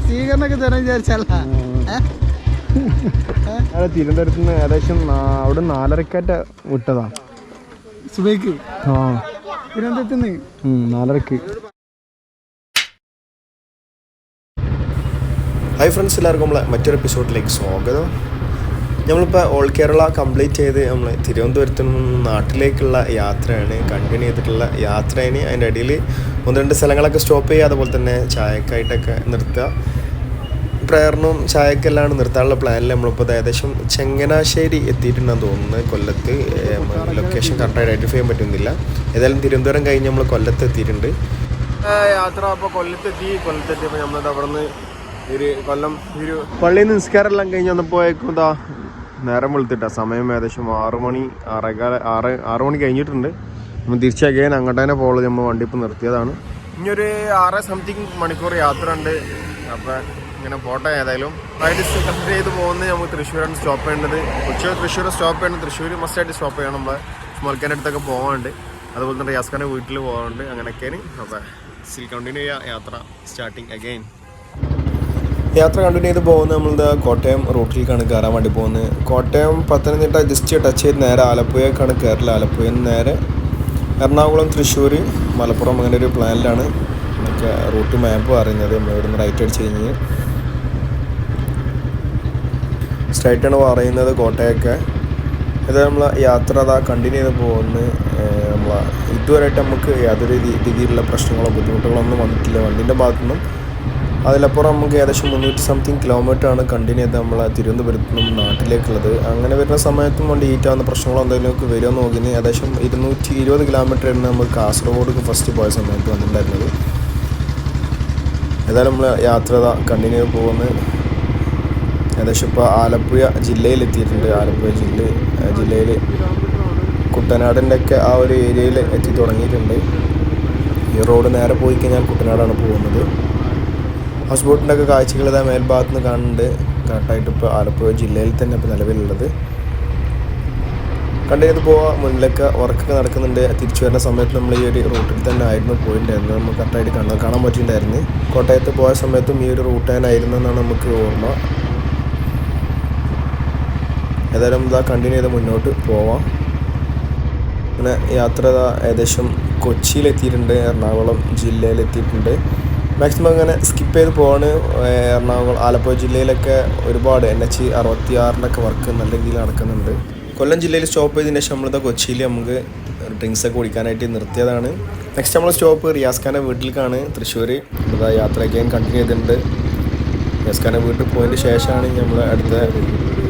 സ്വീകരണമൊക്കെ തരാൻ വിചാരിച്ചല്ല അവിടെ തിരുവനന്തപുരത്ത് നിന്ന് ഏകദേശം അവിടെ നാലരക്കാറ്റ വിട്ടതാ. സുബൈക്ക്? ആ. തിരുവനന്തപുരത്ത് നിന്ന്? നാലരക്ക്. ഹായ് ഫ്രണ്ട്സ് എല്ലാവർക്കും നമ്മളെ മറ്റൊരു എപ്പിസോഡിലേക്ക് സ്വാഗതം. നമ്മളിപ്പോൾ ഓൾ കേരള കംപ്ലീറ്റ് ചെയ്ത് നമ്മൾ തിരുവനന്തപുരത്ത് നിന്ന് നാട്ടിലേക്കുള്ള യാത്രയാണ്. കണ്ടിന്യൂ ചെയ്തിട്ടുള്ള യാത്രയാണ് അതിന്റെ ഇടയിൽ ഒന്ന് രണ്ട് സ്ഥലങ്ങളൊക്കെ സ്റ്റോപ്പ് ചെയ്യുക അതുപോലെ തന്നെ ചായക്കായിട്ടൊക്കെ നിർത്തുക. പ്രയറിനും ചായക്കെല്ലാം നിർത്താനുള്ള പ്ലാനിൽ നമ്മളിപ്പോൾ ഏകദേശം ചങ്ങനാശ്ശേരി എത്തിയിട്ടുണ്ടെന്ന് തോന്നുന്നത് കൊല്ലത്ത്. ലൊക്കേഷൻ കറക്റ്റായിട്ട് ഐഡന്റിഫൈ ചെയ്യാൻ പറ്റുന്നില്ല. ഏതായാലും തിരുവനന്തപുരം കഴിഞ്ഞ് നമ്മൾ കൊല്ലത്ത് എത്തിയിട്ടുണ്ട്. യാത്ര അപ്പോൾ കൊല്ലത്തെത്തി കൊല്ലത്തെത്തിയപ്പോൾ നമ്മൾ അവിടെ നിന്ന് ഒരു കൊല്ലം ഒരു പള്ളിയിൽ നിന്ന് നിസ്കാരം എല്ലാം കഴിഞ്ഞ് വന്നപ്പോയേക്കും ഇതാ നേരം വെളുത്തിട്ട. സമയം ഏകദേശം ആറ് മണി ആറേകാല ആറ് ആറ് മണി കഴിഞ്ഞിട്ടുണ്ട്. നമ്മൾ തിരിച്ചകയാൻ അങ്ങോട്ട് തന്നെ പോകുന്നത് നമ്മൾ വണ്ടി ഇപ്പം നിർത്തിയതാണ്. ഇനി ഒരു ആറ് സംതിങ് മണിക്കൂർ യാത്ര ഉണ്ട്. അപ്പം ഇങ്ങനെ പോട്ടെ ഏതായാലും. റൈഡ് കംപ്ലീറ്റ് ചെയ്ത് പോകുന്നത് നമുക്ക് തൃശ്ശൂരാണ് സ്റ്റോപ്പ് ചെയ്യേണ്ടത്. ഉച്ച തൃശ്ശൂർ സ്റ്റോപ്പ് ചെയ്യണം. തൃശ്ശൂർ മസ്റ്റായിട്ട് സ്റ്റോപ്പ് ചെയ്യണം. നമ്മൾ സ്മർക്കാന്റെ അടുത്തൊക്കെ പോകാനുണ്ട് അതുപോലെ തന്നെ റിയാസ്ഖാന്റെ വീട്ടിൽ പോകാനുണ്ട് അങ്ങനെയൊക്കെയാണ്. അപ്പം സ്റ്റിൽ കണ്ടിന്യൂ യാത്ര സ്റ്റാർട്ടിങ് അഗെയിൻ യാത്ര കണ്ടിന്യൂ ചെയ്ത് പോകുന്നത് നമ്മളിത് കോട്ടയം റൂട്ടിലേക്കാണ് കയറാൻ വേണ്ടി പോകുന്നത്. കോട്ടയം പത്തനംതിട്ട ജസ്റ്റ് ടച്ച് ചെയ്ത് നേരെ ആലപ്പുഴക്കാണ് കയറില്ല ആലപ്പുഴയിൽ നിന്ന് നേരെ എറണാകുളം തൃശ്ശൂർ മലപ്പുറം അങ്ങനെ ഒരു പ്ലാനിലാണ് നമുക്ക് റൂട്ട് മാപ്പ് അറിയുന്നത് നമ്മൾ ഇവിടുന്ന് റൈറ്റ് അടിച്ച് കഴിഞ്ഞ് സ്ട്രൈറ്റാണ് പറയുന്നത് കോട്ടയൊക്കെ ഇത് നമ്മൾ യാത്ര അതാ കണ്ടിന്യൂ ചെയ്ത് പോകുന്നു. നമ്മൾ ഇതുവരെയായിട്ട് നമുക്ക് യാതൊരു രീതി- രീതിയിലുള്ള പ്രശ്നങ്ങളോ ബുദ്ധിമുട്ടുകളോ ഒന്നും വന്നിട്ടില്ല. വണ്ടീന്റെ ഭാഗത്തുനിന്നും അതിലപ്പുറം നമുക്ക് ഏകദേശം മുന്നൂറ്റി സംതിങ് കിലോമീറ്റർ ആണ് കണ്ടിന്യൂ ചെയ്ത് നമ്മൾ തിരുവനന്തപുരത്ത് നിന്നും നാട്ടിലേക്കുള്ളത്. അങ്ങനെ വരുന്ന സമയത്തും വണ്ടി ഈറ്റാവുന്ന പ്രശ്നങ്ങളോ എന്തെങ്കിലുമൊക്കെ വരുമെന്ന് നോക്കി ഏകദേശം ഇരുന്നൂറ്റി ഇരുപത് കിലോമീറ്റർ ആയിരുന്നു നമ്മൾ കാസർഗോഡ് ഫസ്റ്റ് പോയ സമയത്ത് വന്നിട്ടുണ്ടായിരുന്നത്. ഏതായാലും നമ്മൾ യാത്ര കണ്ടിന്യൂ ചെയ്ത് പോകുന്നത് ഏകദേശം ഇപ്പോൾ ആലപ്പുഴ ജില്ലയിലെത്തിയിട്ടുണ്ട് ആലപ്പുഴ ജില്ല ജില്ലയിൽ കുട്ടനാടിന്റെ ഒക്കെ ആ ഒരു ഏരിയയിൽ എത്തി തുടങ്ങിയിട്ടുണ്ട്. ഈ റോഡ് നേരെ പോയി കഴിഞ്ഞാൽ കുട്ടനാടാണ് പോകുന്നത്. ഹൗസ് ബോട്ടിന്റെ ഒക്കെ കാഴ്ചകൾ ഇതാ മേൽഭാഗത്ത് നിന്ന് കാണുന്നുണ്ട് കറക്റ്റായിട്ട് ഇപ്പോൾ ആലപ്പുഴ ജില്ലയിൽ തന്നെ ഇപ്പോൾ നിലവിലുള്ളത്. കണ്ടിരുന്ന് പോവാ മുന്നിലൊക്കെ വർക്കൊക്കെ നടക്കുന്നുണ്ട്. തിരിച്ചു വരുന്ന സമയത്ത് നമ്മൾ ഈ ഒരു റൂട്ടിൽ തന്നെ ആയിരുന്നു പോയിട്ടുണ്ടായിരുന്നത്. നമുക്ക് കറക്റ്റായിട്ട് കാണാൻ കാണാൻ പറ്റിയിട്ടുണ്ടായിരുന്നു. കോട്ടയത്ത് പോയ സമയത്തും ഈ ഒരു റൂട്ട് തന്നെയായിരുന്നു എന്നാണ് നമുക്ക് ഓർമ്മ. ഏതായാലും ഇതാ കണ്ടിന്യൂ ചെയ്ത് മുന്നോട്ട് പോവാം. പിന്നെ യാത്ര ഏകദേശം കൊച്ചിയിലെത്തിയിട്ടുണ്ട്. എറണാകുളം ജില്ലയിലെത്തിയിട്ടുണ്ട്. മാക്സിമം അങ്ങനെ സ്കിപ്പ് ചെയ്ത് പോവാണ് എറണാകുളം ആലപ്പുഴ ജില്ലയിലൊക്കെ ഒരുപാട് എൻ എച്ച് അറുപത്തി ആറിലൊക്കെ വർക്ക് നല്ല രീതിയിൽ നടക്കുന്നുണ്ട്. കൊല്ലം ജില്ലയിൽ സ്റ്റോപ്പ് ചെയ്തതിന് ശേഷം നമ്മളിതാ കൊച്ചിയിൽ നമുക്ക് ഡ്രിങ്ക്സ് ഒക്കെ കുടിക്കാനായിട്ട് നിർത്തിയതാണ്. നെക്സ്റ്റ് നമ്മൾ സ്റ്റോപ്പ് റിയാസ് ഖാന്റെ വീട്ടിലേക്കാണ് തൃശ്ശൂർ ഇതാ യാത്രയൊക്കെ കണ്ടിന്യൂ ചെയ്തിട്ടുണ്ട്. റിയാസ് ഖാന്റെ വീട്ടിൽ പോയതിന് ശേഷമാണ് നമ്മൾ അടുത്ത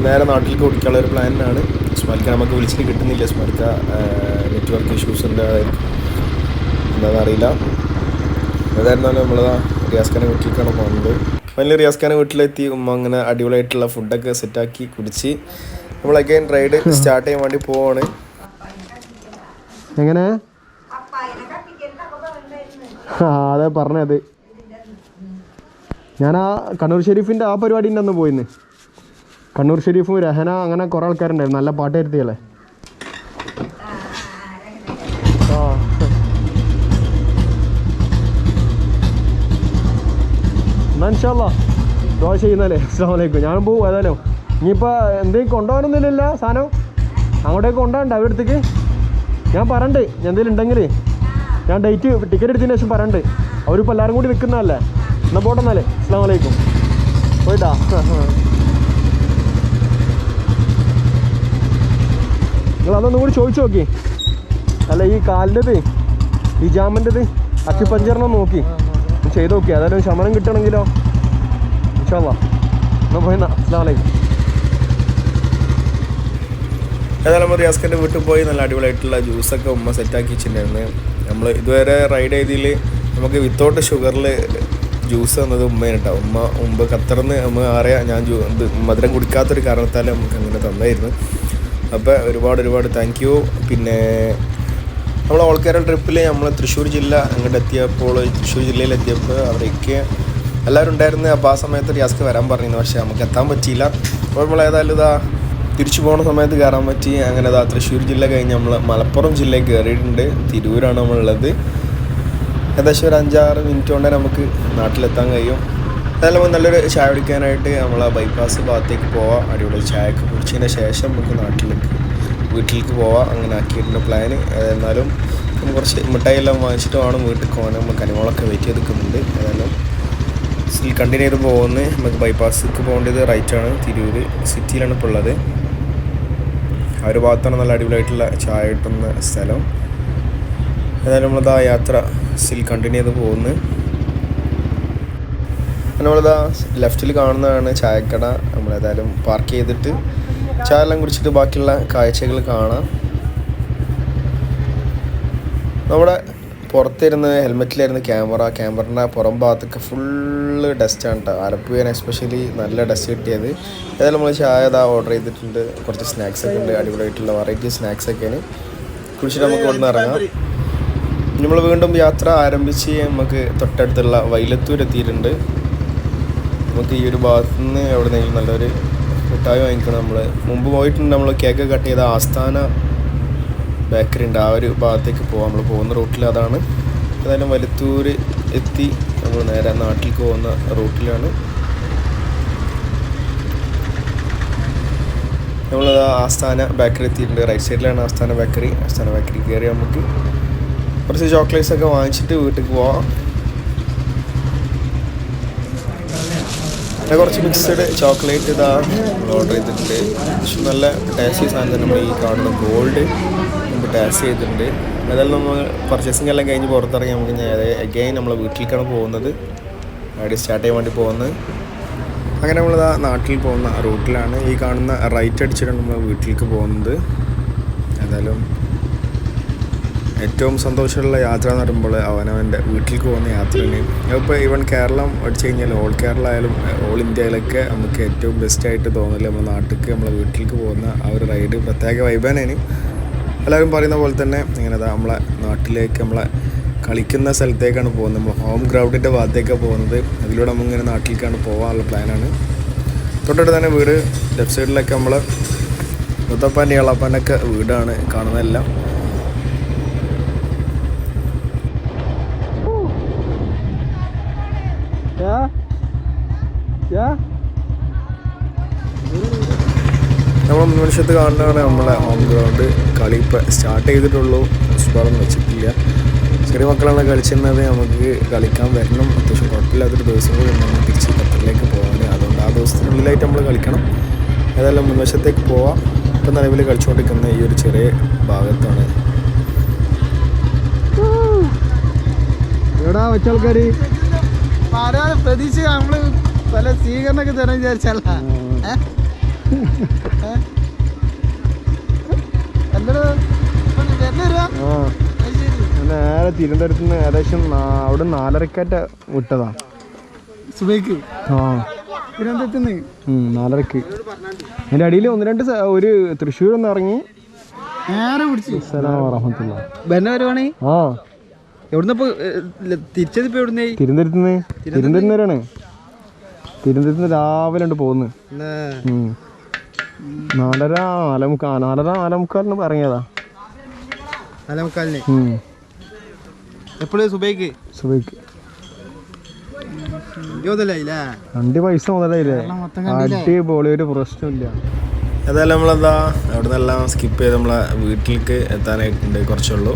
നേരെ നാട്ടിലേക്ക് ഓടിക്കാനുള്ള ഒരു പ്ലാനിനാണ് സ്മാലിക്ക നമുക്ക് വിളിച്ചിട്ട് കിട്ടുന്നില്ല. സ്മാലിക്ക നെറ്റ്വർക്ക് ഇഷ്യൂസിന്റെ എന്താണെന്ന് അറിയില്ല. ഏതായിരുന്നാലും നമ്മളതാ റിയാസ്ഖാന്റെ വീട്ടിലേക്കാണ് പോകുന്നത് ഫൈനലി റിയാസ് വീട്ടിലെത്തി ഉമ്മ അങ്ങനെ അടിപൊളിയായിട്ടുള്ള ഫുഡൊക്കെ സെറ്റാക്കി കുടിച്ച് നമ്മൾ അഗൈൻ റൈഡ് സ്റ്റാർട്ട് ചെയ്യാൻ വേണ്ടി പോവാണ്. എങ്ങനെ? ആ അതെ പറഞ്ഞത്. ഞാൻ ആ കണ്ണൂർ ഷെരീഫിന്റെ ആ പരിപാടിന്റെ അന്ന് പോയിന്ന്. കണ്ണൂർ ഷെരീഫും രഹന അങ്ങനെ കുറേ ആൾക്കാരുണ്ടായിരുന്നു. നല്ല പാട്ട് വരുത്തിയല്ലേ ആ എന്നാ ഇൻഷാല്ലാ ദോശ ചെയ്യുന്നല്ലേ അസ്സാമലൈക്കും ഞാൻ പോവും ഏതായാലും. ഇനിയിപ്പോൾ എന്തെങ്കിലും കൊണ്ടുപോകാനൊന്നുമില്ല സാധനം? അങ്ങോട്ടേക്ക് കൊണ്ടുപോകണ്ട അവരുടെ അടുത്തേക്ക്. ഞാൻ പറയണ്ട്. എന്തെങ്കിലും ഉണ്ടെങ്കിൽ ഞാൻ ഡേറ്റ് ടിക്കറ്റ് എടുത്തതിന് ശേഷം പറയണ്ട്. അവരിപ്പോൾ എല്ലാവരും കൂടി നിൽക്കുന്നതല്ലേ എന്നാൽ പോട്ടെന്നാലേ അസ്സാമലൈക്കും പോയിട്ടാ. നിങ്ങൾ അതൊന്നും കൂടി ചോദിച്ചു നോക്കി. അല്ല ഈ കാലിന്റെത് ഈ ജാമന്റെത് അക്യുപഞ്ചറിനെ നോക്കി. ചെയ്ത് നോക്കി. ഏതായാലും ശമനം കിട്ടണമെങ്കിലോ? ഇൻഷാല്ലാ എന്നാൽ പോയിന്നാ അസ്സാം വലൈക്കും ഏതായാലും മതി അസ്കന്റെ വീട്ടിൽ പോയി നല്ല അടിപൊളിയായിട്ടുള്ള ജ്യൂസൊക്കെ ഉമ്മ സെറ്റാക്കി വെച്ചിട്ടുണ്ടായിരുന്നു. നമ്മൾ ഇതുവരെ റൈഡ് ചെയ്തതിൽ നമുക്ക് വിത്തൗട്ട് ഷുഗറിൽ ജ്യൂസ് തന്നത് ഉമ്മയാണ് കേട്ടോ ഉമ്മ മുമ്പ് ഖത്തറിന്ന് നമ്മൾ അറിയാം ഞാൻ ജ്യൂ ഇത് മധുരം കുടിക്കാത്തൊരു കാരണത്താൽ നമുക്ക് അങ്ങനെ തന്നായിരുന്നു അപ്പോൾ ഒരുപാട് ഒരുപാട് താങ്ക് യു പിന്നെ നമ്മൾ ഓൾ കേരള ട്രിപ്പിൽ നമ്മൾ തൃശ്ശൂർ ജില്ല അങ്ങോട്ട് എത്തിയപ്പോൾ തൃശ്ശൂർ ജില്ലയിൽ എത്തിയപ്പോൾ അവിടേക്ക് എല്ലാവരും ഉണ്ടായിരുന്നു. അപ്പോൾ ആ സമയത്ത് റിയാസ്ക്ക് വരാൻ പറഞ്ഞിരുന്നു. പക്ഷേ നമുക്ക് എത്താൻ പറ്റിയില്ല. അപ്പോൾ നമ്മൾ ഏതായാലും ഇതാ തിരിച്ചു പോകുന്ന സമയത്ത് കയറാൻ പറ്റി. അങ്ങനെ ഇതാ തൃശ്ശൂർ ജില്ല കഴിഞ്ഞ് നമ്മൾ മലപ്പുറം ജില്ലയിൽ കയറിയിട്ടുണ്ട്. തിരൂരാണ് നമ്മളുള്ളത്. ഏകദേശം ഒരു അഞ്ചാറ് മിനിറ്റ് കൊണ്ട് നമുക്ക് നാട്ടിലെത്താൻ കഴിയും. അതെല്ലാം നല്ലൊരു ചായ കുടിക്കാനായിട്ട് നമ്മൾ ബൈപ്പാസ് ഭാഗത്തേക്ക് പോവാം. അടിപൊളി ചായയൊക്കെ കുടിച്ചതിന് ശേഷം നമുക്ക് നാട്ടിലേക്ക് വീട്ടിലേക്ക് പോവാം. അങ്ങനെ ആക്കിയിട്ടുണ്ട് പ്ലാന് എന്നാലും കുറച്ച് മിഠായി എല്ലാം വാങ്ങിച്ചിട്ട് വേണം വീട്ടിൽ പോകാൻ. നമ്മൾ കനിമോളൊക്കെ വെയിറ്റ് ചെയ്ത് ഏതായാലും സ്റ്റിൽ കണ്ടിന്യൂ ചെയ്ത് പോകുന്നത് നമുക്ക് ബൈപ്പാസിലേക്ക് പോകേണ്ടത് റൈറ്റാണ് തിരൂർ സിറ്റിയിലാണ് ഇപ്പോൾ ഉള്ളത്. ആ ഒരു ഭാഗത്താണ് നല്ല അടിപൊളിയായിട്ടുള്ള ചായ കിട്ടുന്ന സ്ഥലം. ഏതായാലും നമ്മളിതാ യാത്ര സ്റ്റിൽ കണ്ടിന്യൂ ചെയ്ത് പോകുന്നത് നമ്മളിതാ ലെഫ്റ്റിൽ കാണുന്നതാണ് ചായക്കട. നമ്മളേതായാലും പാർക്ക് ചെയ്തിട്ട് ചായ എല്ലാം കുടിച്ചിട്ട് ബാക്കിയുള്ള കാഴ്ചകൾ കാണാം. നമ്മുടെ പുറത്തിരുന്ന് ഹെൽമെറ്റിലായിരുന്നു ക്യാമറ ക്യാമറയുടെ പുറം ഭാഗത്തൊക്കെ ഫുള്ള് ഡസ്റ്റാണ് കേട്ടോ ആലപ്പുഴയാണ് എസ്പെഷ്യലി നല്ല ഡസ്റ്റ് കിട്ടിയത്. ഏതായാലും നമ്മൾ ചായ ഇതാ ഓർഡർ ചെയ്തിട്ടുണ്ട്. കുറച്ച് സ്നാക്സ് ഒക്കെ ഉണ്ട്. അടിപൊളിയായിട്ടുള്ള വെറൈറ്റി സ്നാക്സ് ഒക്കെയാണ്. കുടിച്ചിട്ട് നമുക്ക് ഇവിടുന്ന് ഇറങ്ങാം. നമ്മൾ വീണ്ടും യാത്ര ആരംഭിച്ച് നമുക്ക് തൊട്ടടുത്തുള്ള വൈലത്തൂർ എത്തിയിട്ടുണ്ട്. നമുക്ക് ഈ ഒരു ഭാഗത്തുനിന്ന് എവിടെ നിന്നെങ്കിലും നല്ലൊരു മിഠായി വാങ്ങിക്കണം. നമ്മൾ മുമ്പ് പോയിട്ടുണ്ട് നമ്മൾ കേക്ക് കട്ട് ചെയ്ത ആസ്ഥാന ബേക്കറി ഉണ്ട്. ആ ഒരു ഭാഗത്തേക്ക് പോകാം നമ്മൾ പോകുന്ന റൂട്ടിൽ അതാണ്. ഏതായാലും വലുത്തൂർ എത്തി. നമ്മൾ നേരെ നാട്ടിലേക്ക് പോകുന്ന റൂട്ടിലാണ് നമ്മൾ ആസ്ഥാന ബേക്കറി എത്തിയിട്ടുണ്ട്. റൈറ്റ് സൈഡിലാണ് ആസ്ഥാന ബേക്കറി ആസ്ഥാന ബേക്കറി കയറി നമുക്ക് കുറച്ച് ചോക്ലേറ്റ്സ് ഒക്കെ വാങ്ങിച്ചിട്ട് വീട്ടിൽ പോവാം. പിന്നെ കുറച്ച് മിക്സഡ് ചോക്ലേറ്റ് ഇതാ ഓർഡർ ചെയ്തിട്ടുണ്ട്. പക്ഷെ നല്ല ടേസ്റ്റി സാധനം തന്നെ നമ്മൾ ഈ കാണുന്ന ഗോൾഡ് നമുക്ക് ടേസ്റ്റ് ചെയ്തിട്ടുണ്ട്. അതെല്ലാം നമ്മൾ പർച്ചേസിംഗ് എല്ലാം കഴിഞ്ഞ് പുറത്തിറങ്ങി നമുക്ക് നേരെ അഗൈൻ നമ്മൾ വീട്ടിലേക്കാണ് പോകുന്നത്. അവിടെ സ്റ്റാർട്ട് ചെയ്യാൻ വേണ്ടി പോകുന്നത്. അങ്ങനെ നമ്മൾ ആ നാട്ടിൽ പോകുന്ന റൂട്ടിലാണ് ഈ കാണുന്ന റൈറ്റ് അടിച്ചിട്ടാണ് നമ്മൾ വീട്ടിലേക്ക് പോകുന്നത്. ഏതായാലും ഏറ്റവും സന്തോഷമുള്ള യാത്ര എന്ന് പറയുമ്പോൾ അവനവന്റെ വീട്ടിലേക്ക് പോകുന്ന യാത്രയാണ് ഇപ്പോൾ ഈവൻ കേരളം അടിച്ചു കഴിഞ്ഞാൽ ഓൾ കേരള ആയാലും ഓൾ ഇന്ത്യയിലൊക്കെ നമുക്ക് ഏറ്റവും ബെസ്റ്റായിട്ട് തോന്നൽ നമ്മുടെ നാട്ടിലേക്ക് നമ്മളെ വീട്ടിലേക്ക് പോകുന്ന ആ ഒരു റൈഡ് പ്രത്യേക വൈബാനാണ് എല്ലാവരും പറയുന്ന പോലെ തന്നെ ഇങ്ങനെ നമ്മളെ നാട്ടിലേക്ക് നമ്മളെ കളിക്കുന്ന സ്ഥലത്തേക്കാണ് പോകുന്നത്. നമ്മൾ ഹോം ഗ്രൗണ്ടിന്റെ ഭാഗത്തേക്കാണ് പോകുന്നത്. അതിലൂടെ നമ്മളിങ്ങനെ നാട്ടിലേക്കാണ് പോകാനുള്ള പ്ലാനാണ് തൊട്ടടുത്ത് തന്നെ വീട് ലെഫ്റ്റ് സൈഡിലൊക്കെ നമ്മൾ മുത്തപ്പാന്റെ ഇളപ്പാന്റെ വീടാണ് കാണുന്നതെല്ലാം. നമ്മൾ മുൻവശത്ത് കാണുന്നതാണ് നമ്മളെ ഹോം ഗ്രൗണ്ട് കളി ഇപ്പം സ്റ്റാർട്ട് ചെയ്തിട്ടുള്ളൂ. സ്കോറൊന്നും വെച്ചിട്ടില്ല. ചെറിയ മക്കളാണ് കളിച്ചിരുന്നത്. നമുക്ക് കളിക്കാൻ വരണം. അത്യാവശ്യം കുഴപ്പമില്ലാത്തൊരു ദിവസം കൂടി നമ്മൾ തിരിച്ച് ഖത്തറിലേക്ക് പോകാൻ. അതുകൊണ്ട് ആ ദിവസത്തിനുള്ളിലായിട്ട് നമ്മൾ കളിക്കണം. ഏതായാലും മുൻവശത്തേക്ക് പോവാം. ഇപ്പം നിലവിൽ കളിച്ചുകൊണ്ടിരിക്കുന്ന ഈ ഒരു ചെറിയ ഭാഗത്താണ്. വെച്ച പ്രതീക്ഷ നമ്മൾ പല സ്വീകരണമൊക്കെ തരാൻ വിചാരിച്ചല്ല ഏഹ് നേരെ തിരുവനന്തപുരത്ത് നിന്ന് ഏകദേശം അവിടെ നാലരക്കാറ്റ വിട്ടതാ. സുബൈക്ക്? ആ. തിരുവനന്തപുരത്ത് നിന്ന്? നാലരക്ക്. അതിന്റെ അടിയിൽ ഒന്ന് രണ്ട് ഒരു തൃശ്ശൂർ ഒന്ന് ഇറങ്ങി. നേരെ പിടിച്ച്. സലാം റഹമത്തുള്ള ബന്ന വരുവാണേ? ആ. എവിടുന്ന ഇപ്പൊ തിരിച്ചത് ഇപ്പൊ എവിടുന്നേ? തിരുവനന്തപുരത്ത് നിന്ന്. തിരുവനന്തപുരത്ത് നിന്നാണ്. തിരുവനന്തപുരത്ത് രാവിലെ ഉണ്ട് പോകുന്നത്. നാലര നാലമുക്കാ നാലര നാലമുക്കാലിന് പറഞ്ഞതാ നാലമുക്കാലിന്. എപ്പോഴും സുബൈക്ക്? സുബൈക്ക്. രണ്ട് പൈസ മുതലായില്ലേ? അടിപൊളി ഒരു പ്രശ്നമില്ല. ഏതായാലും നമ്മളെന്താ അവിടെ നിന്നെല്ലാം സ്കിപ്പ് ചെയ്ത് നമ്മളെ വീട്ടിലേക്ക് എത്താനായിട്ടുണ്ട് കുറച്ചുള്ളൂ.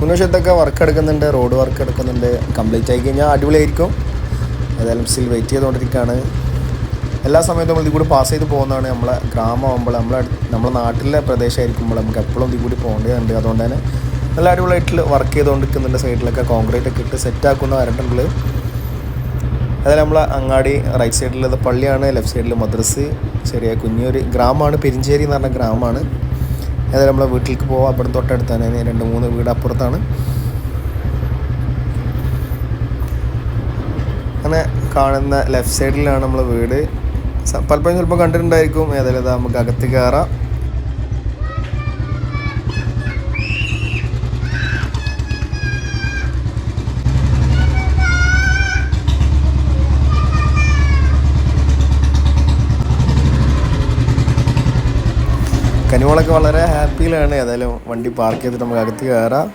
മുൻവശത്തൊക്കെ വർക്ക് എടുക്കുന്നുണ്ട് റോഡ് വർക്ക് എടുക്കുന്നുണ്ട്. കംപ്ലീറ്റ് ആയി കഴിഞ്ഞാൽ അടിപൊളിയായിരിക്കും. ഏതായാലും സ്റ്റിൽ വെയിറ്റ് ചെയ്തുകൊണ്ടിരിക്കുകയാണ് എല്ലാ സമയത്തും നമ്മൾ ഇതിൽ കൂടി പാസ് ചെയ്ത് പോകുന്നതാണ് നമ്മളെ ഗ്രാമമാകുമ്പോൾ നമ്മളെ നമ്മളെ നാട്ടിലെ പ്രദേശമായിരിക്കുമ്പോൾ നമുക്ക് എപ്പോഴും ഇതിൽ കൂടി പോകേണ്ടതുണ്ട്. അതുകൊണ്ട് തന്നെ നല്ല അടിപൊളിയായിട്ട് വർക്ക് ചെയ്തുകൊണ്ടിരിക്കുന്നുണ്ട് സൈഡിലൊക്കെ കോൺക്രീറ്റ് ഒക്കെ ഇട്ട് സെറ്റ് ആക്കുന്ന വരണ്ടുള്ളത് അതായത് നമ്മളെ അങ്ങാടി റൈറ്റ് സൈഡിൽ പള്ളിയാണ് ലെഫ്റ്റ് സൈഡിൽ മദ്രസ് ചെറിയ കുഞ്ഞൊരു ഗ്രാമമാണ് പെരിഞ്ചേരി എന്ന് പറഞ്ഞ ഗ്രാമമാണ്. അതായത് നമ്മളെ വീട്ടിലേക്ക് പോവാം. അവിടെ തൊട്ടടുത്താണ് രണ്ട് മൂന്ന് വീട് അപ്പുറത്താണ്. അങ്ങനെ കാണുന്ന ലെഫ്റ്റ് സൈഡിലാണ് നമ്മളെ വീട്. പലപ്പോഴും ചിലപ്പോൾ കണ്ടിട്ടുണ്ടായിരിക്കും. ഏതായാലും ഇതാ നമുക്ക് അകത്ത് കയറാം കനിമോളൊക്കെ വളരെ ഹാപ്പിയിലാണ്. ഏതായാലും വണ്ടി പാർക്ക് ചെയ്തിട്ട് നമുക്ക് അകത്ത് കയറാം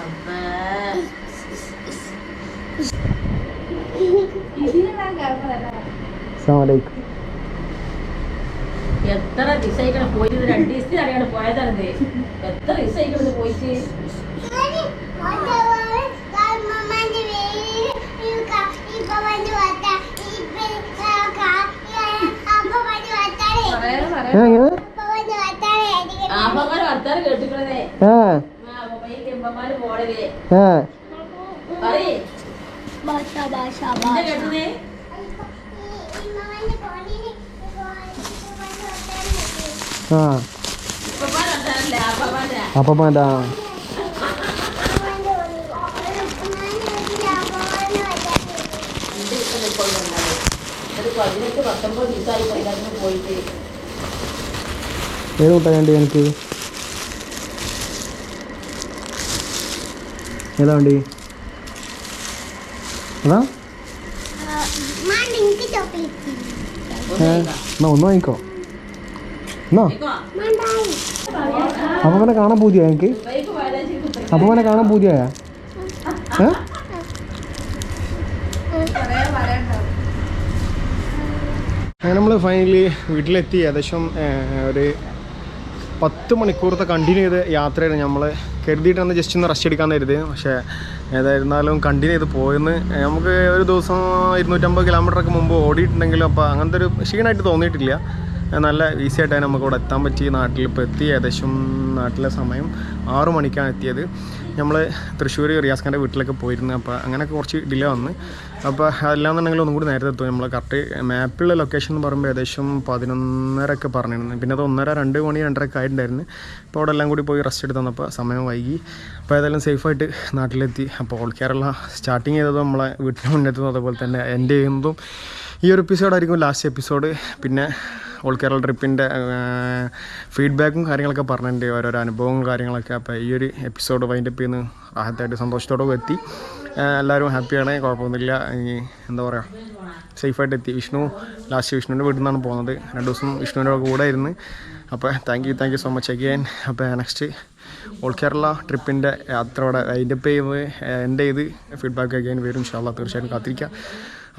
അമ്മേ. അസ്സലാമലൈക്കും എത്ര ദിവസം പോയിട്ട്? രണ്ട് ദിവസത്തിന് അറിയാണ് പോയതാണ് എത്ര ദിവസം പോയിട്ട്? അപ്പം ഒരു പതിനെട്ട് പത്തൊമ്പത് ദിവസമായി പോയിട്ട്. ഏത് മുട്ട വേണ്ടി എനിക്ക്? ഏതാ വേണ്ടി? അതാ? എന്നാ ഒന്ന് വാങ്ങിക്കോ. എന്നാ? അപ്പനെ കാണാൻ പൂതിയാ എനിക്ക്? അപ്പനെ കാണാൻ പൂതിയായ അങ്ങനെ നമ്മൾ ഫൈനലി വീട്ടിലെത്തി. ഏകദേശം ഒരു പത്ത് മണിക്കൂറത്തെ കണ്ടിന്യൂ ചെയ്ത് യാത്രയാണ് നമ്മൾ കരുതിയിട്ടാണ് ജസ്റ്റ് ഒന്ന് റെസ്റ്റ് എടുക്കാൻ കരുതി പക്ഷേ ഏതായിരുന്നാലും കണ്ടിന്യൂ ചെയ്ത് പോയെന്ന് നമുക്ക് ഒരു ദിവസം ഇരുന്നൂറ്റമ്പത് കിലോമീറ്ററൊക്കെ മുമ്പ് ഓടിയിട്ടുണ്ടെങ്കിലും അപ്പോൾ അങ്ങനത്തെ ഒരു ക്ഷീണമായിട്ട് തോന്നിയിട്ടില്ല. നല്ല ഈസി ആയിട്ടാണ് നമുക്ക് ഇവിടെ എത്താൻ പറ്റി. നാട്ടിൽ ഇപ്പോൾ എത്തി ഏകദേശം നാട്ടിലെ സമയം ആറു മണിക്കാണ് എത്തിയത്. നമ്മൾ തൃശ്ശൂർ റിയാസ് ഖാന്റെ വീട്ടിലൊക്കെ പോയിരുന്നു. അപ്പോൾ അങ്ങനെയൊക്കെ കുറച്ച് ഡിലേ വന്ന്. അപ്പോൾ അല്ലാന്നുണ്ടെങ്കിൽ ഒന്നും കൂടി നേരത്തെ എത്തും. നമ്മൾ കറക്റ്റ് മാപ്പിലുള്ള ലൊക്കേഷൻ എന്ന് പറയുമ്പോൾ ഏകദേശം പതിനൊന്നരയൊക്കെ പറഞ്ഞിരുന്നു. പിന്നെ അത് ഒന്നര രണ്ട് മണി രണ്ടരയൊക്കെ ആയിട്ടുണ്ടായിരുന്നു. അപ്പോൾ അവിടെ എല്ലാം കൂടി പോയി റെസ്റ്റ് എടുത്ത് വന്നപ്പോൾ സമയം വൈകി. അപ്പോൾ ഏതായാലും സേഫായിട്ട് നാട്ടിലെത്തി. അപ്പോൾ ഓൾ കേരള സ്റ്റാർട്ടിങ് ചെയ്തത് നമ്മളെ വീട്ടിന് മുന്നെത്തുന്നത് അതുപോലെ തന്നെ എന്റെ ചെയ്യുന്നതും ഈ ഒരു എപ്പിസോഡായിരിക്കും ലാസ്റ്റ് എപ്പിസോഡ് പിന്നെ ഓൾ കേരള ട്രിപ്പിന്റെ ഫീഡ്ബാക്കും കാര്യങ്ങളൊക്കെ പറഞ്ഞിട്ടുണ്ട്. ഓരോരോ അനുഭവങ്ങളും കാര്യങ്ങളൊക്കെ. അപ്പോൾ ഈ ഒരു എപ്പിസോഡ് വൈൻഡപ്പ് ചെയ്യുന്ന ആഹത്തായിട്ട് സന്തോഷത്തോടെ എത്തി. എല്ലാവരും ഹാപ്പിയാണ് കുഴപ്പമൊന്നുമില്ല. ഇനി എന്താ പറയുക സേഫായിട്ട് എത്തി. വിഷ്ണു ലാസ്റ്റ് വിഷ്ണുവിന്റെ വീട്ടിൽ നിന്നാണ് പോകുന്നത്. രണ്ട് ദിവസം വിഷ്ണുവിന്റെ കൂടെ ആയിരുന്നു അപ്പോൾ thank you thank you so much again അപ്പോൾ നെക്സ്റ്റ് ഓൾ കേരള ട്രിപ്പിന്റെ യാത്ര അതിന്റെ ചെയ്യുന്നത് എന്റെ ഇത് ഫീഡ്ബാക്ക് അഗെയിൻ വരും. ഇൻഷാല്ല തീർച്ചയായിട്ടും കാത്തിരിക്കാം.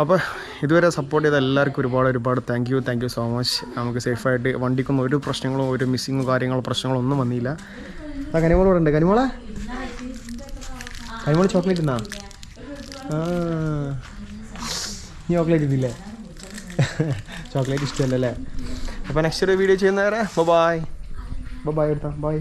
അപ്പോൾ ഇതുവരെ സപ്പോർട്ട് ചെയ്ത എല്ലാവർക്കും ഒരുപാട് ഒരുപാട് thank you thank you so much നമുക്ക് സേഫായിട്ട് വണ്ടിക്കൊന്നും ഒരു പ്രശ്നങ്ങളും ഒരു മിസ്സിങ്ങോ കാര്യങ്ങളോ പ്രശ്നങ്ങളോ ഒന്നും വന്നില്ല. ആ കനിമോൾ ഇവിടെ ഉണ്ട്. കനിമോളെ? കനിമോൾ ചോക്ലേറ്റ് എന്നാ നീ ചോക്ലേറ്റ് ഇന്നില്ലേ ചോക്ലേറ്റ് ഇഷ്ടമല്ലേ അപ്പോൾ നെക്സ്റ്റ് ഒരു വീഡിയോ ചെയ്യുന്നവരെ ബൈ ബൈ എടുത്താ ബൈ